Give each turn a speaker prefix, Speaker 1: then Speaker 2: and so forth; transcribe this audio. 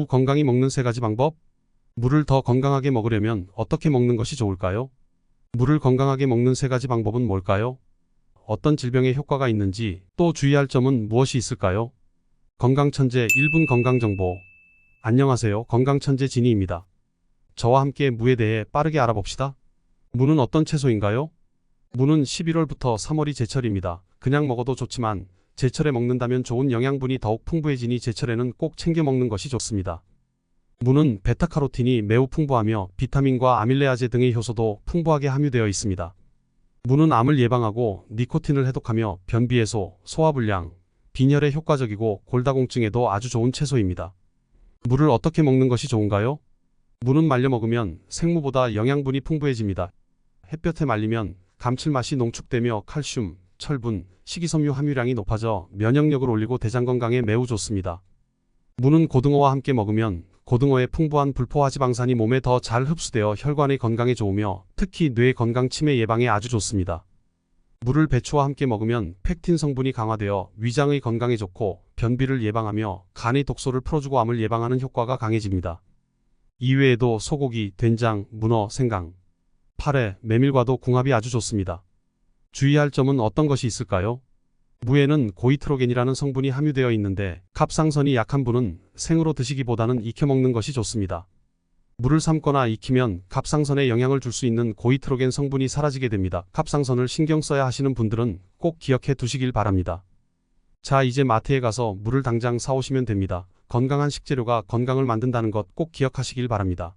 Speaker 1: 무 건강히 먹는 세 가지 방법? 물을 더 건강하게 먹으려면 어떻게 먹는 것이 좋을까요? 물을 건강하게 먹는 세 가지 방법은 뭘까요? 어떤 질병에 효과가 있는지 또 주의할 점은 무엇이 있을까요? 건강천재 1분 건강정보. 안녕하세요. 건강천재 진희입니다. 저와 함께 무에 대해 빠르게 알아봅시다. 무는 어떤 채소인가요? 무는 11월부터 3월이 제철입니다. 그냥 먹어도 좋지만 제철에 먹는다면 좋은 영양분이 더욱 풍부해지니 제철에는 꼭 챙겨 먹는 것이 좋습니다. 무는 베타카로틴이 매우 풍부하며 비타민과 아밀레아제 등의 효소도 풍부하게 함유되어 있습니다. 무는 암을 예방하고 니코틴을 해독하며 변비 해소, 소화불량, 빈혈에 효과적이고 골다공증에도 아주 좋은 채소입니다. 무를 어떻게 먹는 것이 좋은가요? 무는 말려 먹으면 생무보다 영양분이 풍부해집니다. 햇볕에 말리면 감칠맛이 농축되며 칼슘, 철분, 식이섬유 함유량이 높아져 면역력을 올리고 대장 건강에 매우 좋습니다. 무는 고등어와 함께 먹으면 고등어의 풍부한 불포화 지방산이 몸에 더 잘 흡수되어 혈관의 건강에 좋으며 특히 뇌 건강 치매 예방에 아주 좋습니다. 물을 배추와 함께 먹으면 팩틴 성분이 강화되어 위장의 건강에 좋고 변비를 예방하며 간의 독소를 풀어주고 암을 예방하는 효과가 강해집니다. 이외에도 소고기, 된장, 문어, 생강, 파래, 메밀과도 궁합이 아주 좋습니다. 주의할 점은 어떤 것이 있을까요? 무에는 고이트로겐이라는 성분이 함유되어 있는데 갑상선이 약한 분은 생으로 드시기보다는 익혀 먹는 것이 좋습니다. 물을 삶거나 익히면 갑상선에 영향을 줄 수 있는 고이트로겐 성분이 사라지게 됩니다. 갑상선을 신경 써야 하시는 분들은 꼭 기억해 두시길 바랍니다. 자, 이제 마트에 가서 물을 당장 사오시면 됩니다. 건강한 식재료가 건강을 만든다는 것 꼭 기억하시길 바랍니다.